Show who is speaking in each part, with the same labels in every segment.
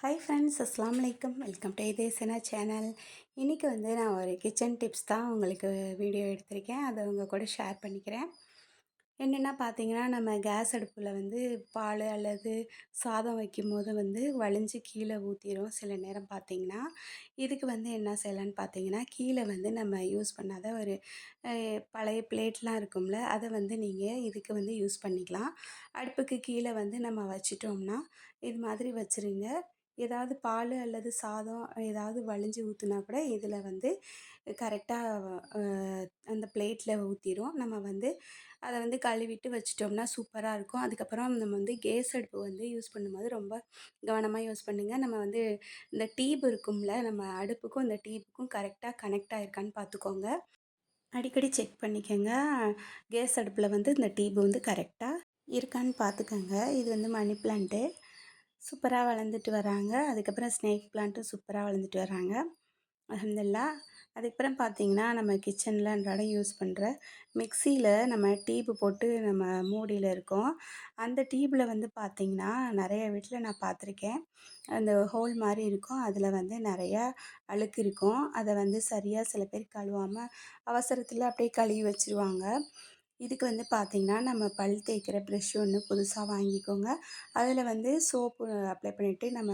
Speaker 1: Hi friends அஸ்லாம் வலைக்கம் welcome to இதேசனா channel இன்றைக்கி வந்து நான் ஒரு கிச்சன் டிப்ஸ் தான் உங்களுக்கு வீடியோ எடுத்திருக்கேன். அதை உங்கள் கூட ஷேர் பண்ணிக்கிறேன். என்னென்னா பார்த்தீங்கன்னா நம்ம கேஸ் அடுப்பில் வந்து பால் அல்லது சாதம் வைக்கும் போது வந்து வலிஞ்சு கீழே ஊற்றிடும் சில நேரம் பார்த்தீங்கன்னா இதுக்கு வந்து என்ன செய்யலான்னு பார்த்தீங்கன்னா கீழே வந்து நம்ம யூஸ் பண்ணாத ஒரு பழைய பிளேட்லாம் இருக்கும்ல அதை வந்து நீங்கள் இதுக்கு வந்து யூஸ் பண்ணிக்கலாம். அடுப்புக்கு கீழே வந்து நம்ம வச்சிட்டோம்னா இது மாதிரி வச்சுருங்க. ஏதாவது பால் அல்லது சாதம் ஏதாவது வழிஞ்சு ஊற்றுனா கூட இதில் வந்து கரெக்டாக அந்த பிளேட்டில் ஊற்றிரும் நம்ம வந்து அதை வந்து கழுவிட்டு வச்சிட்டோம்னா சூப்பராக இருக்கும். அதுக்கப்புறம் நம்ம வந்து கேஸ் அடுப்பு வந்து யூஸ் பண்ணும்போது ரொம்ப கவனமாக யூஸ் பண்ணுங்கள் நம்ம வந்து இந்த டீப் இருக்கும்ல நம்ம அடுப்புக்கும் இந்த டீப்புக்கும் கரெக்டாக கனெக்ட் ஆகிருக்கான்னு பார்த்துக்கோங்க அடிக்கடி செக் பண்ணிக்கோங்க. கேஸ் அடுப்பில் வந்து இந்த டீப் வந்து கரெக்டாக இருக்கான்னு பார்த்துக்கோங்க இது வந்து மணி பிளான்ட்டு சூப்பராக வளர்ந்துட்டு வராங்க. அதுக்கப்புறம் ஸ்னேக் பிளான்ட்டும் சூப்பராக வளர்ந்துட்டு வராங்க. அஹமதுல்லா அதுக்கப்புறம் பார்த்தீங்கன்னா நம்ம கிச்சனில் அன்றாடம் யூஸ் பண்ணுற மிக்சியில் நம்ம டீப்பு போட்டு நம்ம மூடியில் இருக்கோம். அந்த டீப்பில் வந்து பார்த்திங்கன்னா நிறைய வீட்டில் நான் பார்த்துருக்கேன். அந்த ஹோல் மாதிரி இருக்கும். அதில் வந்து நிறையா அழுக்கு இருக்கும். அதை வந்து சரியாக சில பேர் கழுவாமல் அவசரத்தில் அப்படியே கழுவி வச்சுருவாங்க. இதுக்கு வந்து பார்த்திங்கன்னா நம்ம பல் தேய்க்கிற ப்ரெஷ் ஒன்று புதுசாக வாங்கிக்கோங்க. அதில் வந்து சோப்பு அப்ளை பண்ணிவிட்டு நம்ம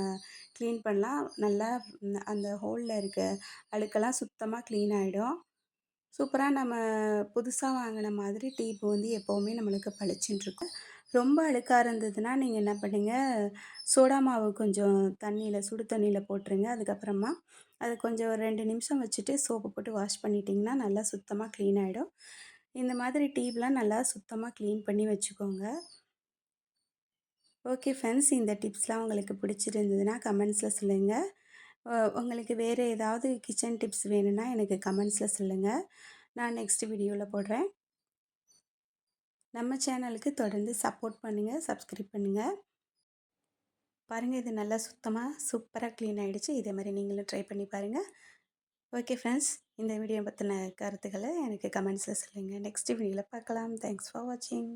Speaker 1: க்ளீன் பண்ணலாம். நல்லா அந்த ஹோலில் இருக்க அழுக்கெல்லாம் சுத்தமாக க்ளீன் ஆகிடும் சூப்பராக நம்ம புதுசாக வாங்கின மாதிரி டீப்பு வந்து எப்போவுமே நம்மளுக்கு பளிச்சுட்டுருக்கும் ரொம்ப அழுக்காக இருந்ததுன்னா நீங்கள் என்ன பண்ணுங்கள் சோடா மாவு கொஞ்சம் தண்ணியில் சுடு தண்ணியில் போட்டுருங்க. அதுக்கப்புறமா அது கொஞ்சம் ஒரு ரெண்டு நிமிஷம் வச்சுட்டு சோப்பு போட்டு வாஷ் பண்ணிட்டிங்கன்னா நல்லா சுத்தமாக க்ளீன் ஆகிடும் இந்த மாதிரி டீப்லாம் நல்லா சுத்தமாக க்ளீன் பண்ணி வச்சுக்கோங்க. ஓகே ஃப்ரெண்ட்ஸ் இந்த டிப்ஸ்லாம் உங்களுக்கு பிடிச்சிருந்ததுன்னா கமெண்ட்ஸில் சொல்லுங்கள் உங்களுக்கு வேறு ஏதாவது கிச்சன் டிப்ஸ் வேணும்னா எனக்கு கமெண்ட்ஸில் சொல்லுங்கள் நான் நெக்ஸ்ட் வீடியோவில் போடுறேன். நம்ம சேனலுக்கு தொடர்ந்து சப்போர்ட் பண்ணுங்கள் சப்ஸ்கிரைப் பண்ணுங்கள் பாருங்கள் இது நல்லா சுத்தமாக சூப்பராக க்ளீன் ஆகிடுச்சு இதே மாதிரி நீங்களும் ட்ரை பண்ணி பாருங்கள் ஓகே ஃப்ரெண்ட்ஸ் இந்த வீடியோ பற்றின கருத்துக்களை எனக்கு கமெண்ட்ஸில் சொல்லுங்கள் நெக்ஸ்ட் வீடியோவில் பார்க்கலாம். தேங்க்ஸ் ஃபார் வாட்சிங்